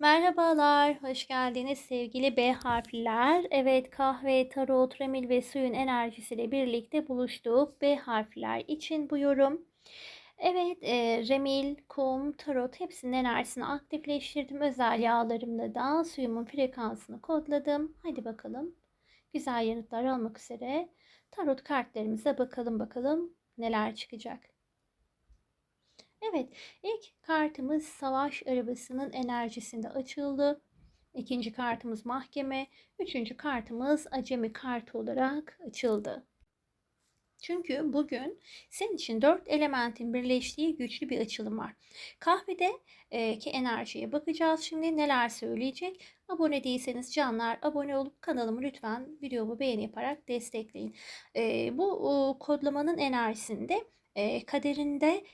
Merhabalar, hoş geldiniz sevgili B harfler. Evet, kahve, tarot, remil ve suyun enerjisiyle birlikte buluştuk. B harfler için bu yorum. Evet, e, remil, kum, tarot hepsinin enerjisini aktifleştirdim. Özel yağlarımla da suyumun frekansını kodladım. Hadi bakalım. Güzel yanıtlar almak üzere. Tarot kartlarımıza bakalım bakalım neler çıkacak. Evet, ilk kartımız savaş arabasının enerjisinde açıldı. İkinci kartımız mahkeme. Üçüncü kartımız acemi kartı olarak açıldı. Çünkü bugün senin için dört elementin birleştiği güçlü bir açılım var. Kahvede e, ki enerjiye bakacağız şimdi neler söyleyecek. Abone değilseniz canlar abone olup kanalımı lütfen videomu beğeni yaparak destekleyin. E, bu o, kodlamanın enerjisinde kaderinde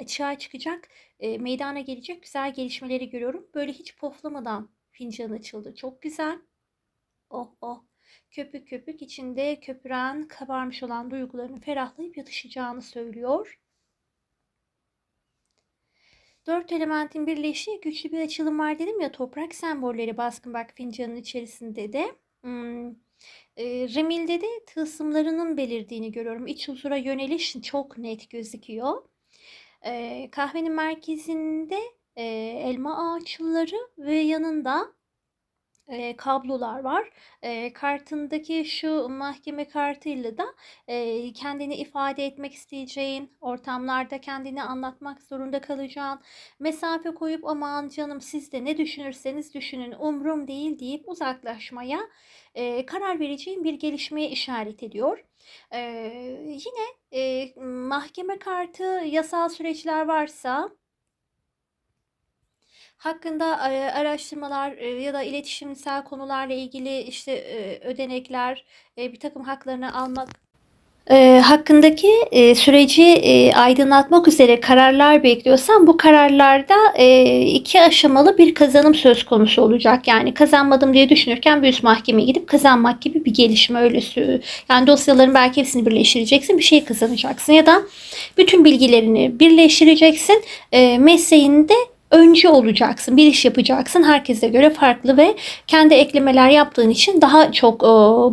açığa çıkacak, meydana gelecek güzel gelişmeleri görüyorum. Böyle hiç poflamadan fincan açıldı. Çok güzel. Oh oh. Köpük köpük içinde köpüren, kabarmış olan duyguların ferahlayıp yatışacağını söylüyor. Dört elementin birleştiği güçlü bir açılım var dedim ya toprak sembolleri baskın bak fincanın içerisinde de. Hmm, e, Remil'de de tılsımlarının belirdiğini görüyorum. İç huzura yöneliş çok net gözüküyor. E, kahvenin merkezinde e, elma ağaçları ve yanında e, kablolar var. E, kartındaki şu mahkeme kartıyla da e, kendini ifade etmek isteyeceğin ortamlarda kendini anlatmak zorunda kalacağın mesafe koyup aman canım siz de ne düşünürseniz düşünün umrum değil deyip uzaklaşmaya e, karar vereceğin bir gelişmeye işaret ediyor. E, yine e, mahkeme kartı yasal süreçler varsa hakkında araştırmalar ya da iletişimsel konularla ilgili işte ödenekler, bir takım haklarını almak e, hakkındaki e, süreci e, aydınlatmak üzere kararlar bekliyorsan bu kararlarda e, iki aşamalı bir kazanım söz konusu olacak. Yani kazanmadım diye düşünürken bir üst mahkemeye gidip kazanmak gibi bir gelişme öyle Yani dosyaların belki hepsini birleştireceksin bir şey kazanacaksın ya da bütün bilgilerini birleştireceksin e, mesleğinde öncü olacaksın. Bir iş yapacaksın. Herkese göre farklı ve kendi eklemeler yaptığın için daha çok e,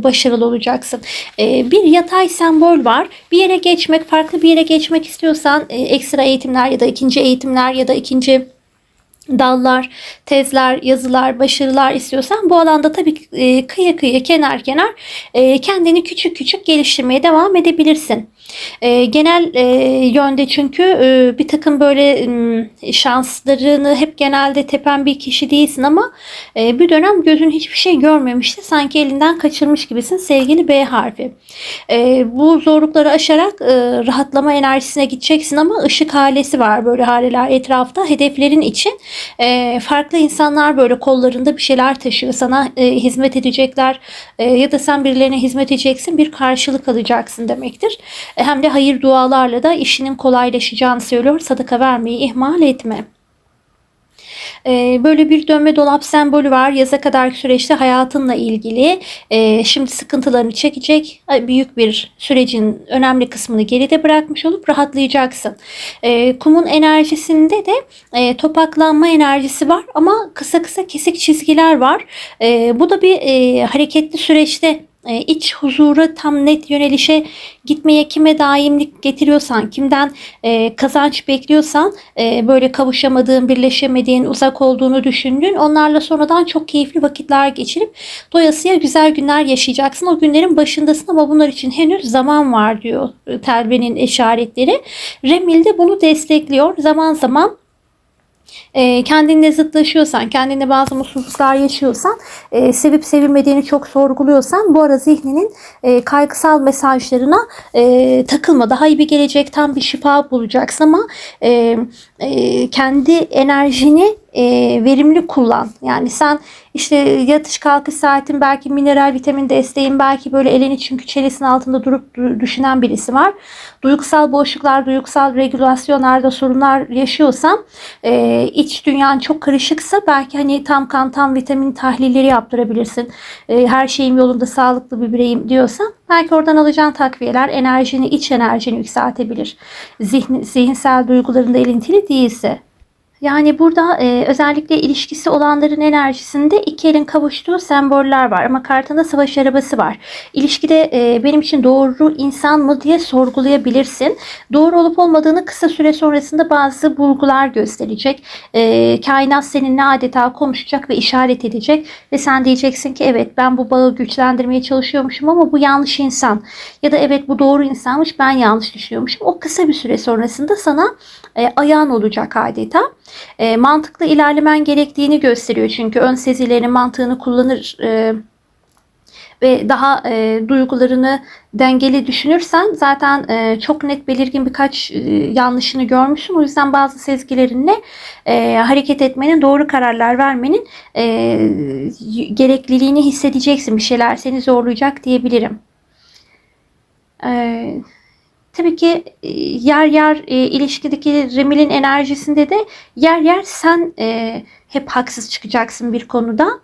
başarılı olacaksın. E, bir yatay sembol var. Bir yere geçmek, farklı bir yere geçmek istiyorsan e, ekstra eğitimler ya da ikinci eğitimler ya da ikinci dallar, tezler, yazılar, başarılar istiyorsan bu alanda tabii e, kıyı kıyı, kenar kenar e, kendini küçük küçük geliştirmeye devam edebilirsin. E, genel e, yönde çünkü bir takım böyle şanslarını hep genelde tepen bir kişi değilsin ama bir dönem gözün hiçbir şey görmemişti. Sanki elinden kaçırmış gibisin sevgili B harfi. Bu zorlukları aşarak rahatlama enerjisine gideceksin ama ışık halesi var böyle haleler etrafta. Hedeflerin için e, farklı insanlar böyle kollarında bir şeyler taşıyor. Sana e, hizmet edecekler e, ya da sen birilerine hizmet edeceksin bir karşılık alacaksın demektir. E, hem de hayır dualarla da işinin kolaylaşacağını söylüyor. Sadaka vermeyi ihmal etme. Ee, böyle bir dönme dolap sembolü var. Yaza kadar süreçte hayatınla ilgili e, şimdi sıkıntılarını çekecek büyük bir sürecin önemli kısmını geride bırakmış olup rahatlayacaksın. E, kumun enerjisinde de e, topaklanma enerjisi var ama kısa kısa kesik çizgiler var. E, bu da bir e, hareketli süreçte e, iç huzura tam net yönelişe gitmeye kime daimlik getiriyorsan, kimden e, kazanç bekliyorsan, e, böyle kavuşamadığın, birleşemediğin, uzak olduğunu düşündüğün onlarla sonradan çok keyifli vakitler geçirip doyasıya güzel günler yaşayacaksın. O günlerin başındasın ama bunlar için henüz zaman var diyor Telve'nin işaretleri. Remil de bunu destekliyor. Zaman zaman e, kendinle zıtlaşıyorsan, kendinde bazı mutsuzluklar yaşıyorsan, e, sevip sevilmediğini çok sorguluyorsan bu ara zihninin e, kaygısal mesajlarına e, takılma. Daha iyi bir gelecekten bir şifa bulacaksın ama e, e, kendi enerjini e, verimli kullan. Yani sen işte yatış kalkış saatin belki mineral vitamin desteğin belki böyle elini çünkü çenesinin altında durup düşünen birisi var. Duygusal boşluklar, duygusal regülasyonlarda sorunlar yaşıyorsan e, iç dünyan çok karışıksa belki hani tam kan tam vitamin tahlilleri yaptırabilirsin. E, her şeyim yolunda sağlıklı bir bireyim diyorsan belki oradan alacağın takviyeler enerjini, iç enerjini yükseltebilir. Zihni, zihinsel duygularında elintili değilse. Yani burada e, özellikle ilişkisi olanların enerjisinde iki elin kavuştuğu semboller var. Ama kartında savaş arabası var. İlişkide e, benim için doğru insan mı diye sorgulayabilirsin. Doğru olup olmadığını kısa süre sonrasında bazı bulgular gösterecek. E, kainat seninle adeta konuşacak ve işaret edecek. Ve sen diyeceksin ki evet ben bu bağı güçlendirmeye çalışıyormuşum ama bu yanlış insan. Ya da evet bu doğru insanmış ben yanlış düşünüyormuşum. O kısa bir süre sonrasında sana e, ayağın olacak adeta. E, mantıklı ilerlemen gerektiğini gösteriyor çünkü ön sezilerin mantığını kullanır e, ve daha e, duygularını dengeli düşünürsen zaten e, çok net belirgin birkaç e, yanlışını görmüşsün. O yüzden bazı sezgilerinle e, hareket etmenin, doğru kararlar vermenin e, gerekliliğini hissedeceksin. Bir şeyler seni zorlayacak diyebilirim. Evet. Tabii ki e, yer yer e, ilişkideki Remil'in enerjisinde de yer yer sen e, hep haksız çıkacaksın bir konuda.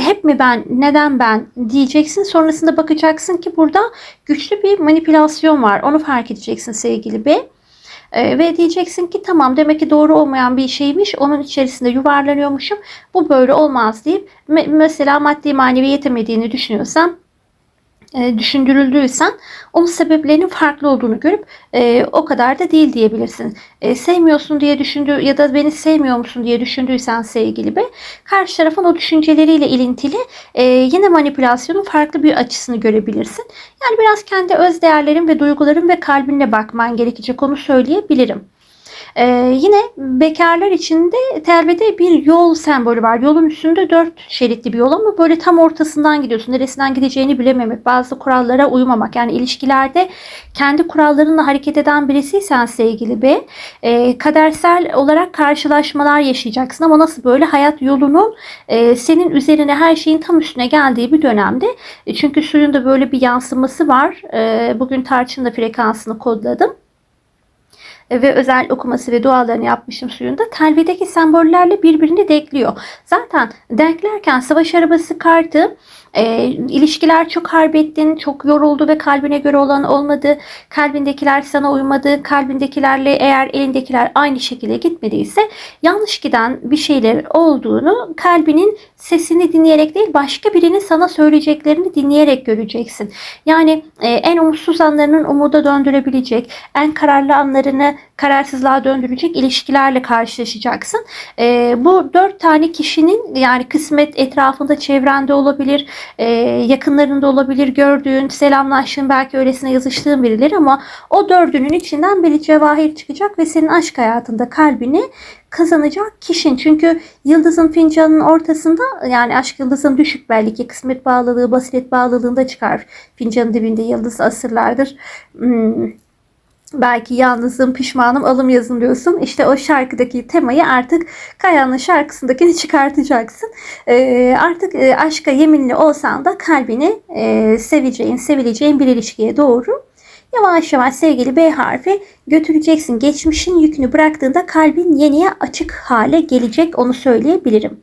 Hep mi ben, neden ben diyeceksin. Sonrasında bakacaksın ki burada güçlü bir manipülasyon var. Onu fark edeceksin sevgili. E, ve diyeceksin ki tamam demek ki doğru olmayan bir şeymiş. Onun içerisinde yuvarlanıyormuşum. Bu böyle olmaz deyip me- mesela maddi manevi yetemediğini düşünüyorsan e, düşündürüldüysen onun sebeplerinin farklı olduğunu görüp e, o kadar da değil diyebilirsin. E, sevmiyorsun diye düşündü ya da beni sevmiyor musun diye düşündüysen sevgili be karşı tarafın o düşünceleriyle ilintili e, yine manipülasyonun farklı bir açısını görebilirsin. Yani biraz kendi öz değerlerin ve duyguların ve kalbinle bakman gerekecek onu söyleyebilirim. Ee, yine bekarlar için de telvede bir yol sembolü var. Yolun üstünde dört şeritli bir yol ama böyle tam ortasından gidiyorsun. Neresinden gideceğini bilememek, bazı kurallara uymamak. Yani ilişkilerde kendi kurallarınla hareket eden birisiysen sevgili be, e, kadersel olarak karşılaşmalar yaşayacaksın. Ama nasıl böyle hayat yolunun e, senin üzerine her şeyin tam üstüne geldiği bir dönemde. E, çünkü suyun da böyle bir yansıması var. E, bugün tarçın da frekansını kodladım ve özel okuması ve dualarını yapmışım suyunda. Telvedeki sembollerle birbirini dekliyor. Zaten denklerken savaş arabası kartı e, ilişkiler çok harbettin, çok yoruldu ve kalbine göre olan olmadı. Kalbindekiler sana uymadı. Kalbindekilerle eğer elindekiler aynı şekilde gitmediyse yanlış giden bir şeyler olduğunu kalbinin sesini dinleyerek değil başka birinin sana söyleyeceklerini dinleyerek göreceksin. Yani e, en umutsuz anlarının umuda döndürebilecek, en kararlı anlarını kararsızlığa döndürecek ilişkilerle karşılaşacaksın. E, bu dört tane kişinin yani kısmet etrafında çevrende olabilir, e, yakınlarında olabilir, gördüğün, selamlaştığın, belki öylesine yazıştığın birileri ama o dördünün içinden bir cevahir çıkacak ve senin aşk hayatında kalbini kazanacak kişin. Çünkü yıldızın fincanının ortasında yani aşk yıldızın düşük belki kısmet bağlılığı, basiret bağlılığında çıkar. Fincanın dibinde yıldız asırlardır. Hmm belki yalnızım, pişmanım, alım yazın diyorsun. İşte o şarkıdaki temayı artık Kayan'ın şarkısındakini çıkartacaksın. Ee, artık e, aşka yeminli olsan da kalbini e, seveceğin, sevileceğin bir ilişkiye doğru yavaş yavaş sevgili B harfi götüreceksin. Geçmişin yükünü bıraktığında kalbin yeniye açık hale gelecek onu söyleyebilirim.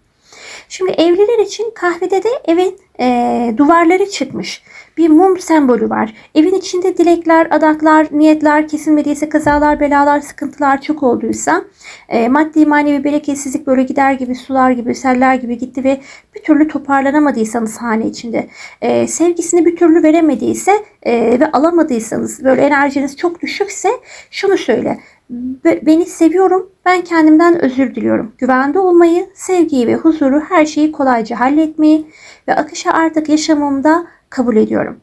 Şimdi evliler için kahvede de evin e, duvarları çıkmış. Bir mum sembolü var. Evin içinde dilekler, adaklar, niyetler kesilmediyse kazalar, belalar, sıkıntılar çok olduysa e, maddi manevi bereketsizlik böyle gider gibi sular gibi seller gibi gitti ve bir türlü toparlanamadıysanız hane içinde e, sevgisini bir türlü veremediyse e, ve alamadıysanız böyle enerjiniz çok düşükse şunu söyle beni seviyorum. Ben kendimden özür diliyorum. Güvende olmayı, sevgiyi ve huzuru her şeyi kolayca halletmeyi ve akışı artık yaşamımda kabul ediyorum.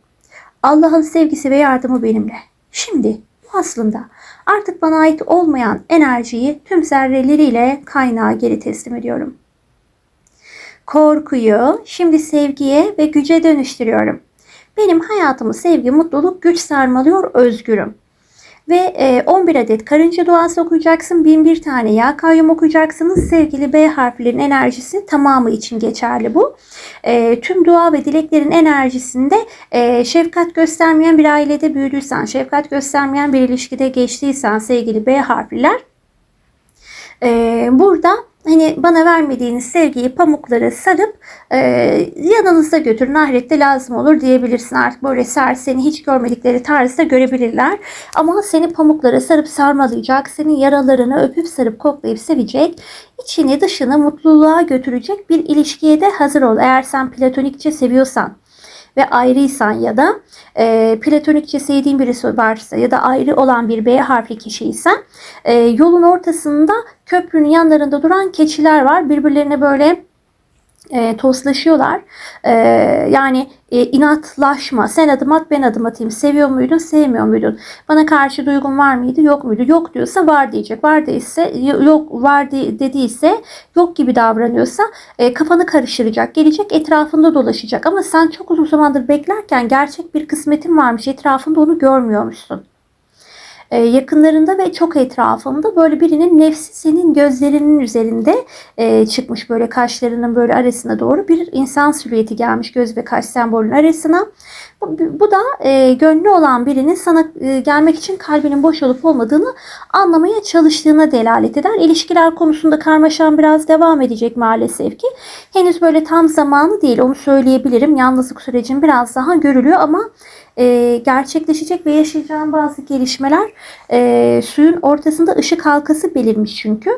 Allah'ın sevgisi ve yardımı benimle. Şimdi bu aslında artık bana ait olmayan enerjiyi tüm zerreleriyle kaynağa geri teslim ediyorum. Korkuyu şimdi sevgiye ve güce dönüştürüyorum. Benim hayatımı sevgi, mutluluk, güç sarmalıyor, özgürüm. Ve 11 e, adet karınca duası okuyacaksın. 1001 tane yağ kayyum okuyacaksınız. Sevgili B harflerin enerjisi tamamı için geçerli bu. E, tüm dua ve dileklerin enerjisinde e, şefkat göstermeyen bir ailede büyüdüysen, şefkat göstermeyen bir ilişkide geçtiysen sevgili B harfliler burada hani bana vermediğiniz sevgiyi pamuklara sarıp e, yanınızda götürün ahirette lazım olur diyebilirsin. Artık böyle ser seni hiç görmedikleri tarzda görebilirler. Ama seni pamuklara sarıp sarmalayacak, senin yaralarını öpüp sarıp koklayıp sevecek, içini dışını mutluluğa götürecek bir ilişkiye de hazır ol. Eğer sen platonikçe seviyorsan ve ayrıysan ya da e, platonikçe sevdiğin birisi varsa ya da ayrı olan bir B harfli kişiysen e, yolun ortasında köprünün yanlarında duran keçiler var. Birbirlerine böyle e, toslaşıyorlar. E, yani e, inatlaşma. Sen adım at ben adım atayım. Seviyor muydun sevmiyor muydun? Bana karşı duygun var mıydı yok muydu? Yok diyorsa var diyecek. Var değilse yok var de, dediyse yok gibi davranıyorsa e, kafanı karıştıracak. Gelecek etrafında dolaşacak. Ama sen çok uzun zamandır beklerken gerçek bir kısmetin varmış. Etrafında onu görmüyormuşsun yakınlarında ve çok etrafında böyle birinin nefsi senin gözlerinin üzerinde e, çıkmış böyle kaşlarının böyle arasına doğru bir insan silüeti gelmiş göz ve kaş sembolünün arasına. Bu, bu da e, gönlü olan birinin sana e, gelmek için kalbinin boş olup olmadığını anlamaya çalıştığına delalet eder. İlişkiler konusunda karmaşan biraz devam edecek maalesef ki. Henüz böyle tam zamanı değil onu söyleyebilirim. Yalnızlık sürecin biraz daha görülüyor ama e, gerçekleşecek ve yaşayacağım bazı gelişmeler e, suyun ortasında ışık halkası belirmiş çünkü.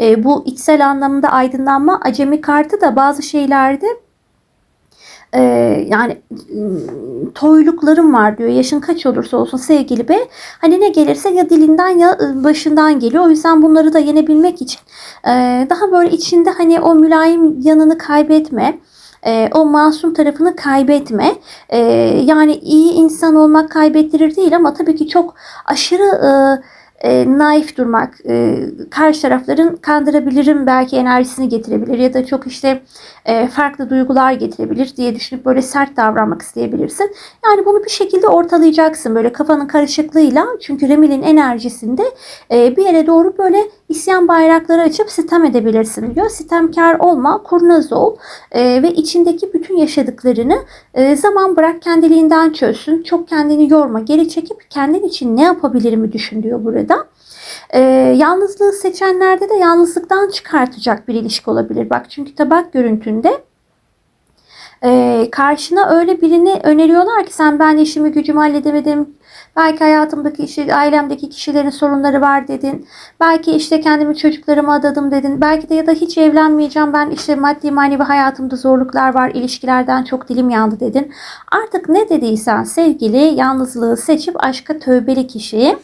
E, bu içsel anlamda aydınlanma acemi kartı da bazı şeylerde e, yani toyluklarım var diyor. Yaşın kaç olursa olsun sevgili be. Hani ne gelirse ya dilinden ya başından geliyor. O yüzden bunları da yenebilmek için e, daha böyle içinde hani o mülayim yanını kaybetme e, o masum tarafını kaybetme. E, yani iyi insan olmak kaybettirir değil ama tabii ki çok aşırı e, e, naif durmak, e, karşı tarafların kandırabilirim belki enerjisini getirebilir ya da çok işte e, farklı duygular getirebilir diye düşünüp böyle sert davranmak isteyebilirsin. Yani bunu bir şekilde ortalayacaksın böyle kafanın karışıklığıyla çünkü Remil'in enerjisinde e, bir yere doğru böyle isyan bayrakları açıp sitem edebilirsin diyor. Sitemkar olma, kurnaz ol e, ve içindeki bütün yaşadıklarını e, zaman bırak kendiliğinden çözsün. Çok kendini yorma, geri çekip kendin için ne yapabilirimi düşün diyor burada. E, yalnızlığı seçenlerde de yalnızlıktan çıkartacak bir ilişki olabilir. Bak çünkü tabak görüntünde e, karşına öyle birini öneriyorlar ki sen ben işimi gücümü halledemedim. Belki hayatımdaki işte ailemdeki kişilerin sorunları var dedin. Belki işte kendimi çocuklarıma adadım dedin. Belki de ya da hiç evlenmeyeceğim ben işte maddi manevi hayatımda zorluklar var. ilişkilerden çok dilim yandı dedin. Artık ne dediysen sevgili yalnızlığı seçip aşka tövbeli kişi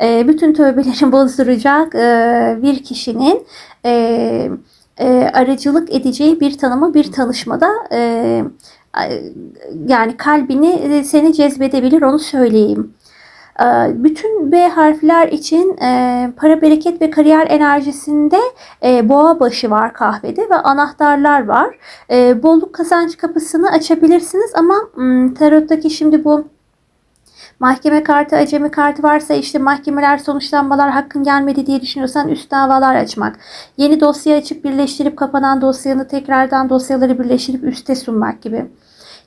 e, bütün tövbelerini bozduracak e, bir kişinin e, e, aracılık edeceği bir tanıma bir tanışmada yani kalbini seni cezbedebilir onu söyleyeyim. E, bütün B harfler için para, bereket ve kariyer enerjisinde boğa başı var kahvede ve anahtarlar var. Bolluk kazanç kapısını açabilirsiniz ama tarottaki şimdi bu Mahkeme kartı, acemi kartı varsa işte mahkemeler, sonuçlanmalar hakkın gelmedi diye düşünüyorsan üst davalar açmak. Yeni dosya açıp birleştirip kapanan dosyanı tekrardan dosyaları birleştirip üste sunmak gibi.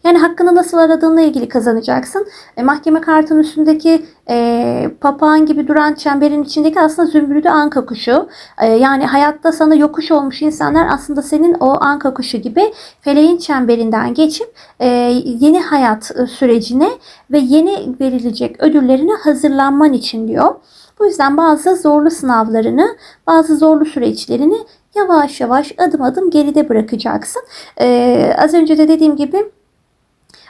Yani hakkını nasıl aradığınla ilgili kazanacaksın. E, mahkeme kartının üstündeki e, papağan gibi duran çemberin içindeki aslında zümrüdü anka kuşu. E, yani hayatta sana yokuş olmuş insanlar aslında senin o anka kuşu gibi feleğin çemberinden geçip e, yeni hayat sürecine ve yeni verilecek ödüllerine hazırlanman için diyor. Bu yüzden bazı zorlu sınavlarını, bazı zorlu süreçlerini yavaş yavaş adım adım geride bırakacaksın. Ee, az önce de dediğim gibi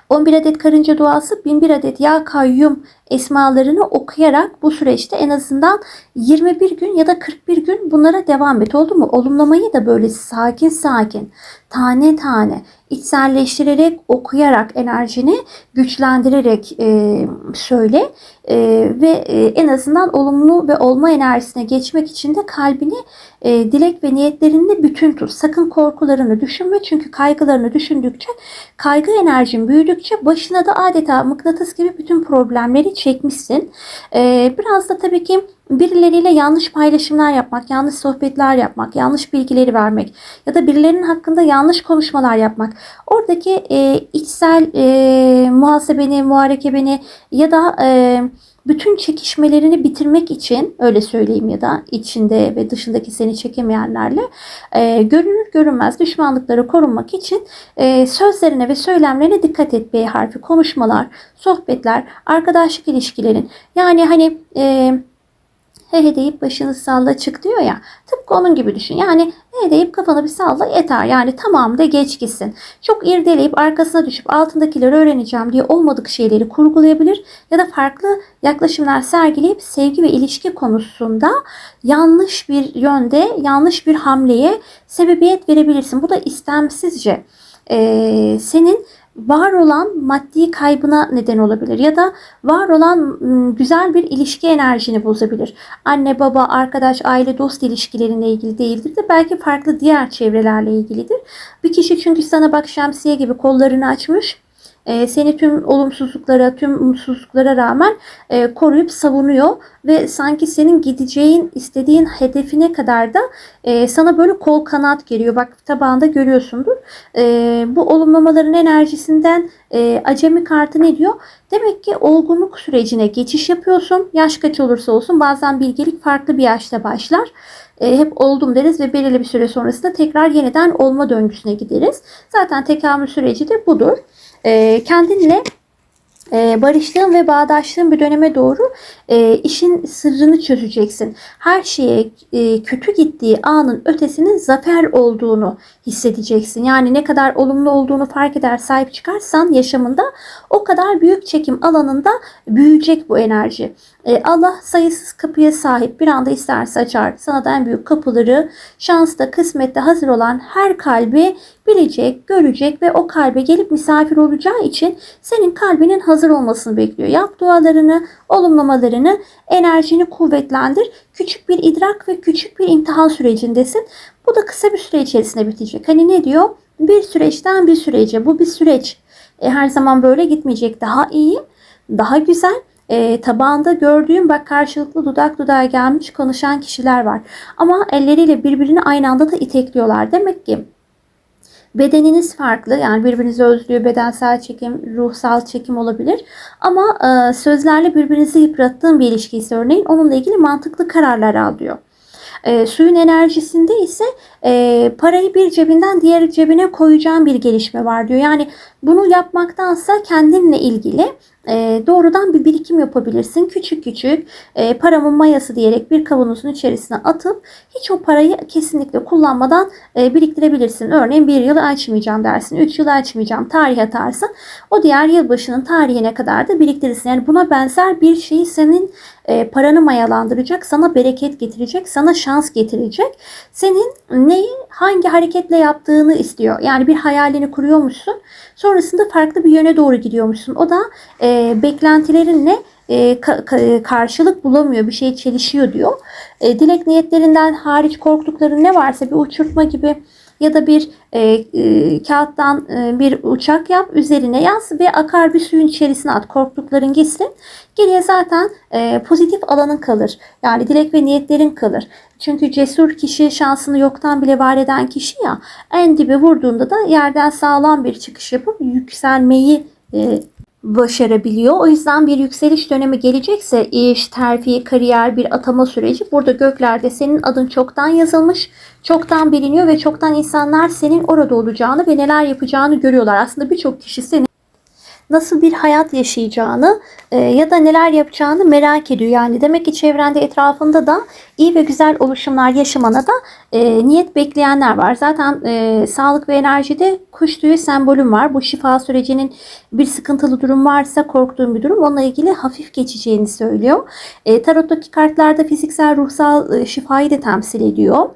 11 adet karınca duası, 1001 adet ya kayyum esmalarını okuyarak bu süreçte en azından 21 gün ya da 41 gün bunlara devam et. Oldu mu? Olumlamayı da böyle sakin sakin, tane tane içselleştirerek, okuyarak enerjini güçlendirerek e, söyle e, ve e, en azından olumlu ve olma enerjisine geçmek için de kalbini e, dilek ve niyetlerini bütün tut. Sakın korkularını düşünme çünkü kaygılarını düşündükçe kaygı enerjin büyüdükçe başına da adeta mıknatıs gibi bütün problemleri çekmişsin. E, biraz da tabii ki birileriyle yanlış paylaşımlar yapmak, yanlış sohbetler yapmak, yanlış bilgileri vermek ya da birilerinin hakkında yanlış konuşmalar yapmak. Oradaki e, içsel e, muhasebeni, muharekebeni ya da e, bütün çekişmelerini bitirmek için öyle söyleyeyim ya da içinde ve dışındaki seni çekemeyenlerle e, görünür görünmez düşmanlıkları korunmak için e, sözlerine ve söylemlerine dikkat et B harfi konuşmalar, sohbetler, arkadaşlık ilişkilerin yani hani e, he he deyip başını salla çık diyor ya. Tıpkı onun gibi düşün. Yani he deyip kafanı bir salla yeter. Yani tamam da geç gitsin. Çok irdeleyip arkasına düşüp altındakileri öğreneceğim diye olmadık şeyleri kurgulayabilir ya da farklı yaklaşımlar sergileyip sevgi ve ilişki konusunda yanlış bir yönde yanlış bir hamleye sebebiyet verebilirsin. Bu da istemsizce eee, senin var olan maddi kaybına neden olabilir ya da var olan güzel bir ilişki enerjini bozabilir. Anne, baba, arkadaş, aile, dost ilişkilerine ilgili değildir de belki farklı diğer çevrelerle ilgilidir. Bir kişi çünkü sana bak şemsiye gibi kollarını açmış. E, Seni tüm olumsuzluklara, tüm mutsuzluklara rağmen e, koruyup savunuyor ve sanki senin gideceğin, istediğin hedefine kadar da e, sana böyle kol kanat geliyor. Bak tabağında görüyorsundur. E, bu olumlamaların enerjisinden e, acemi kartı ne diyor? Demek ki olgunluk sürecine geçiş yapıyorsun. Yaş kaç olursa olsun bazen bilgelik farklı bir yaşta başlar. E, hep oldum deriz ve belirli bir süre sonrasında tekrar yeniden olma döngüsüne gideriz. Zaten tekamül süreci de budur. E, kendinle e, barıştığın ve bağdaştığın bir döneme doğru e, işin sırrını çözeceksin. Her şeye e, kötü gittiği anın ötesinin zafer olduğunu hissedeceksin. Yani ne kadar olumlu olduğunu fark eder, sahip çıkarsan yaşamında o kadar büyük çekim alanında büyüyecek bu enerji. E, Allah sayısız kapıya sahip bir anda isterse açar. Sana da en büyük kapıları şansta, kısmette hazır olan her kalbi bilecek, görecek ve o kalbe gelip misafir olacağı için senin kalbinin hazır olmasını bekliyor. Yap dualarını, olumlamalarını, enerjini kuvvetlendir. Küçük bir idrak ve küçük bir imtihan sürecindesin. Bu da kısa bir süre içerisinde bitecek. Hani ne diyor? Bir süreçten bir sürece. Bu bir süreç. E, her zaman böyle gitmeyecek. Daha iyi, daha güzel. E, tabağında gördüğüm bak karşılıklı dudak dudağa gelmiş konuşan kişiler var. Ama elleriyle birbirini aynı anda da itekliyorlar. Demek ki Bedeniniz farklı yani birbirinizi özlüyor bedensel çekim, ruhsal çekim olabilir. Ama e, sözlerle birbirinizi yıprattığın bir ilişki ise örneğin onunla ilgili mantıklı kararlar alıyor. E, suyun enerjisinde ise e, parayı bir cebinden diğer cebine koyacağın bir gelişme var diyor. Yani bunu yapmaktansa kendinle ilgili e, doğrudan bir birikim yapabilirsin. Küçük küçük e, paramın mayası diyerek bir kavanozun içerisine atıp hiç o parayı kesinlikle kullanmadan e, biriktirebilirsin. Örneğin bir yıl açmayacağım dersin. Üç yıl açmayacağım. Tarih atarsın. O diğer yılbaşının tarihine kadar da biriktirirsin. Yani buna benzer bir şeyi senin e, paranı mayalandıracak, sana bereket getirecek, sana şans getirecek. Senin neyi hangi hareketle yaptığını istiyor. Yani bir hayalini kuruyormuşsun. Sonrasında farklı bir yöne doğru gidiyormuşsun. O da e, beklentilerinle e, ka- ka- karşılık bulamıyor. Bir şey çelişiyor diyor. E, dilek niyetlerinden hariç korktukların ne varsa bir uçurtma gibi ya da bir e, e, kağıttan e, bir uçak yap üzerine yaz ve akar bir suyun içerisine at. Korktukların gitsin. Geriye zaten e, pozitif alanın kalır. Yani dilek ve niyetlerin kalır. Çünkü cesur kişi şansını yoktan bile var eden kişi ya en dibe vurduğunda da yerden sağlam bir çıkış yapıp yükselmeyi e, başarabiliyor. O yüzden bir yükseliş dönemi gelecekse iş, terfi, kariyer, bir atama süreci burada göklerde senin adın çoktan yazılmış, çoktan biliniyor ve çoktan insanlar senin orada olacağını ve neler yapacağını görüyorlar. Aslında birçok kişi senin nasıl bir hayat yaşayacağını e, ya da neler yapacağını merak ediyor. Yani demek ki çevrende etrafında da iyi ve güzel oluşumlar yaşamana da e, niyet bekleyenler var. Zaten e, sağlık ve enerjide kuş tüyü sembolüm var. Bu şifa sürecinin bir sıkıntılı durum varsa korktuğum bir durum onunla ilgili hafif geçeceğini söylüyor. E, tarottaki kartlarda fiziksel ruhsal e, şifayı da temsil ediyor.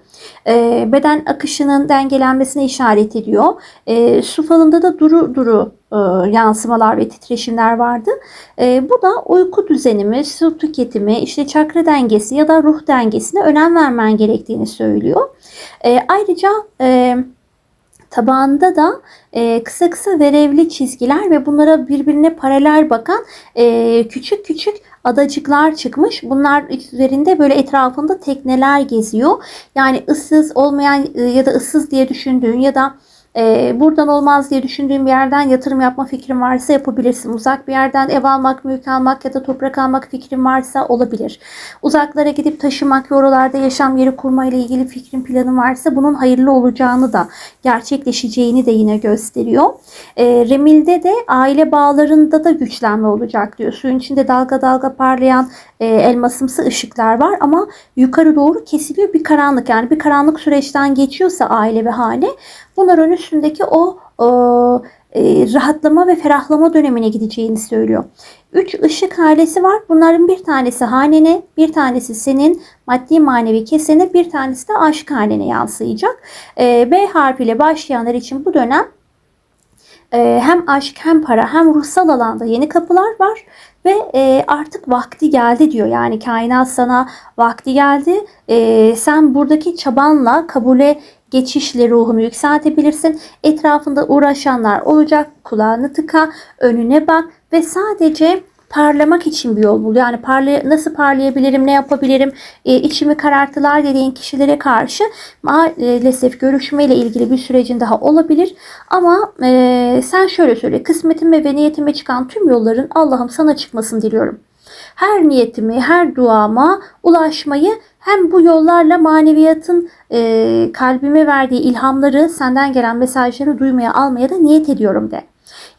E, beden akışının dengelenmesine işaret ediyor. E, su falında da duru duru e, yansımalar ve titreşimler vardı. E, bu da uyku düzenimi, su tüketimi, işte çakra dengesi ya da ruh dengesine önem vermen gerektiğini söylüyor. Ayrıca e, tabağında da e, kısa kısa verevli çizgiler ve bunlara birbirine paralel bakan e, küçük küçük adacıklar çıkmış. Bunlar üzerinde böyle etrafında tekneler geziyor. Yani ıssız olmayan e, ya da ıssız diye düşündüğün ya da e, buradan olmaz diye düşündüğün bir yerden yatırım yapma fikrin varsa yapabilirsin. Uzak bir yerden ev almak, mülk almak ya da toprak almak fikrin varsa olabilir. Uzaklara gidip taşımak ve oralarda yaşam yeri kurma ile ilgili fikrin planın varsa bunun hayırlı olacağını da gerçekleşeceğini de yine gösteriyor. E, Remil'de de aile bağlarında da güçlenme olacak diyor. Suyun içinde dalga dalga parlayan e, elmasımsı ışıklar var ama yukarı doğru kesiliyor bir karanlık. Yani bir karanlık süreçten geçiyorsa aile ve hane bunların üstündeki o, o e, rahatlama ve ferahlama dönemine gideceğini söylüyor. Üç ışık halesi var. Bunların bir tanesi hanene, bir tanesi senin maddi manevi kesene, bir tanesi de aşk hanene yansıyacak. E, B harfiyle başlayanlar için bu dönem e, hem aşk hem para hem ruhsal alanda yeni kapılar var ve e, artık vakti geldi diyor. Yani kainat sana vakti geldi. E, sen buradaki çabanla kabule geçişle ruhunu yükseltebilirsin. Etrafında uğraşanlar olacak. Kulağını tıka, önüne bak ve sadece parlamak için bir yol bul. Yani parlay nasıl parlayabilirim, ne yapabilirim, e, içimi kararttılar dediğin kişilere karşı maalesef görüşmeyle ilgili bir sürecin daha olabilir. Ama e, sen şöyle söyle, kısmetime ve niyetime çıkan tüm yolların Allah'ım sana çıkmasın diliyorum. Her niyetimi, her duama ulaşmayı hem bu yollarla maneviyatın e, kalbime verdiği ilhamları, senden gelen mesajları duymaya, almaya da niyet ediyorum de.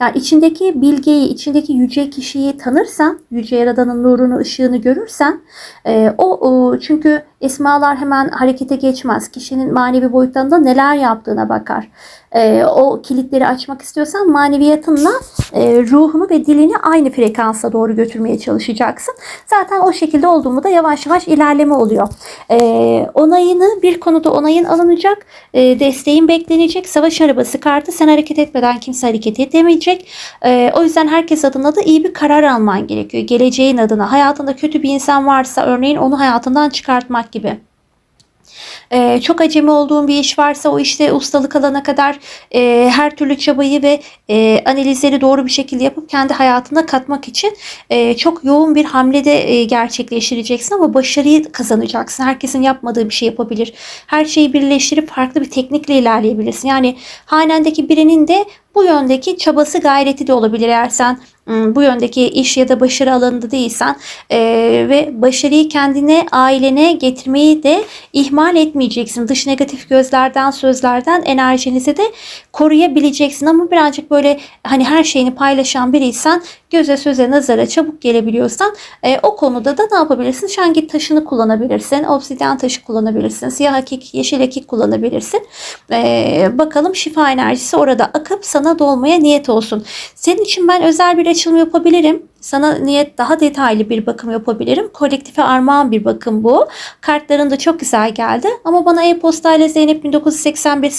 Yani içindeki bilgeyi, içindeki yüce kişiyi tanırsan, yüce yaradanın nurunu, ışığını görürsen, e, o, o çünkü esmalar hemen harekete geçmez. Kişinin manevi boyutlarında neler yaptığına bakar. E, o kilitleri açmak istiyorsan maneviyatınla e, ruhunu ve dilini aynı frekansa doğru götürmeye çalışacaksın. Zaten o şekilde olduğumu da yavaş yavaş ilerleme oluyor. E, onayını bir konuda onayın alınacak. E, desteğin beklenecek. Savaş arabası kartı sen hareket etmeden kimse hareket edemeyecek. E, o yüzden herkes adına da iyi bir karar alman gerekiyor. Geleceğin adına. Hayatında kötü bir insan varsa örneğin onu hayatından çıkartmak gibi. Ee, çok acemi olduğun bir iş varsa o işte ustalık alana kadar e, her türlü çabayı ve e, analizleri doğru bir şekilde yapıp kendi hayatına katmak için e, çok yoğun bir hamlede e, gerçekleştireceksin ama başarıyı kazanacaksın. Herkesin yapmadığı bir şey yapabilir. Her şeyi birleştirip farklı bir teknikle ilerleyebilirsin. Yani hanendeki birinin de bu yöndeki çabası gayreti de olabilir eğer sen bu yöndeki iş ya da başarı alanında değilsen e, ve başarıyı kendine, ailene getirmeyi de ihmal etmeyeceksin. Dış negatif gözlerden, sözlerden enerjinizi de koruyabileceksin. Ama birazcık böyle hani her şeyini paylaşan biriysen göze söze nazara çabuk gelebiliyorsan e, o konuda da ne yapabilirsin? Şangit taşını kullanabilirsin. Obsidyen taşı kullanabilirsin. Siyah hakik, yeşil hakik kullanabilirsin. E, bakalım şifa enerjisi orada akıp sana dolmaya niyet olsun. Senin için ben özel bir açılım yapabilirim. Sana niyet daha detaylı bir bakım yapabilirim. Kolektife armağan bir bakım bu. Kartların da çok güzel geldi. Ama bana e-postayla zeynep 1981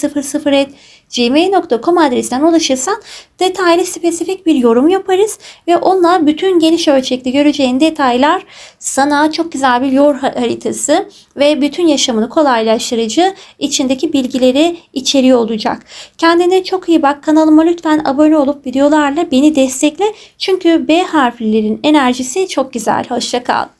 gmail.com adresinden ulaşırsan detaylı spesifik bir yorum yaparız ve onunla bütün geniş ölçekli göreceğin detaylar sana çok güzel bir yol haritası ve bütün yaşamını kolaylaştırıcı içindeki bilgileri içeriyor olacak. Kendine çok iyi bak. Kanalıma lütfen abone olup videolarla beni destekle. Çünkü B harflilerin enerjisi çok güzel. Hoşça kal.